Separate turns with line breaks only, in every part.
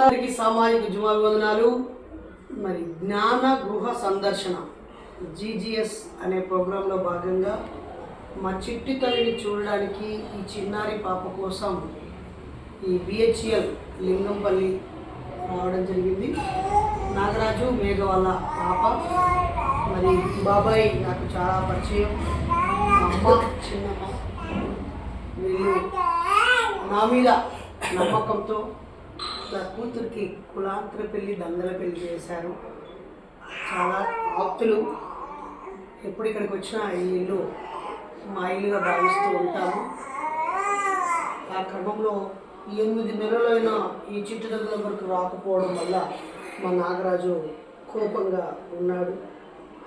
అందరికీ సామాజిక జుమాభివందనాలు మరి జ్ఞాన గృహ సందర్శన జీజీఎస్ అనే ప్రోగ్రాంలో భాగంగా మా చిట్టి తల్లిని చూడడానికి ఈ చిన్నారి పాప కోసం ఈ బిహెచ్ఎల్ లింగంపల్లి రావడం జరిగింది. నాగరాజు మేఘ వాళ్ళ పాప. మరి బాబాయ్ నాకు చాలా పరిచయం. అమ్మ చిన్నమ్మ. వీళ్ళు నా మీద నమ్మకంతో నా కూతురికి కులాంతర పెళ్ళి దందల పెళ్ళి చేశారు. చాలా ఆప్తులు ఎప్పుడు ఇక్కడికి వచ్చినా ఈ ఇల్లు మా ఇల్లుగా భావిస్తూ ఉంటాము. ఆ క్రమంలో ఎనిమిది నెలలైనా ఈ చిట్టుదల వరకు రాకపోవడం వల్ల మా నాగరాజు కోపంగా ఉన్నాడు.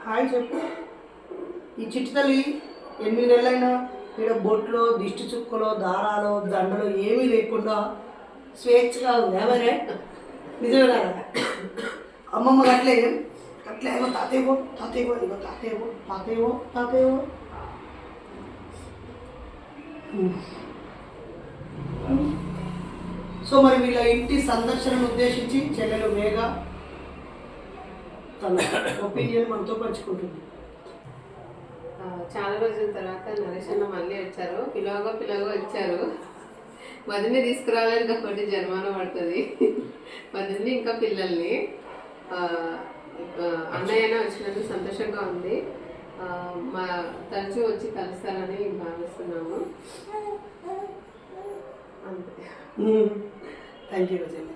హాయ్ చెప్పు. ఈ చిట్టు తల్లి ఎనిమిది నెలలైనా ఇక్కడ బొట్లో దిష్టి చుక్కలో దారాలు దండలు ఏమీ లేకుండా స్వేచ్ఛగా ఉంది. ఎవరే? నిజమేనా? అమ్మమ్మ అట్లే అట్లే ఏమో తాతయ్యవో తాతయ్యవో ఇగో తాతయ్యవో తాతయ్యవో తాతయ్యవో. సో మరి వీళ్ళ ఇంటి సందర్శనను ఉద్దేశించి చెల్లెలు మేఘ తన ఒపీనియన్ మనతో పంచుకుంటుంది.
చాలా రోజుల తర్వాత నరేష్ అన్న మళ్ళీ వచ్చారు. పిలవగా పిలవగా వచ్చారు. మదిని తీసుకురాలేదు కాబట్టి జన్మానం పడుతుంది. మదిని ఇంకా పిల్లల్ని ఆ, అన్నయ్యన వచ్చినందుకు సంతోషంగా ఉంది. మా తరచూ వచ్చి కలుస్తారని భావిస్తున్నాము. అంతే.
థ్యాంక్ యూ చెల్లి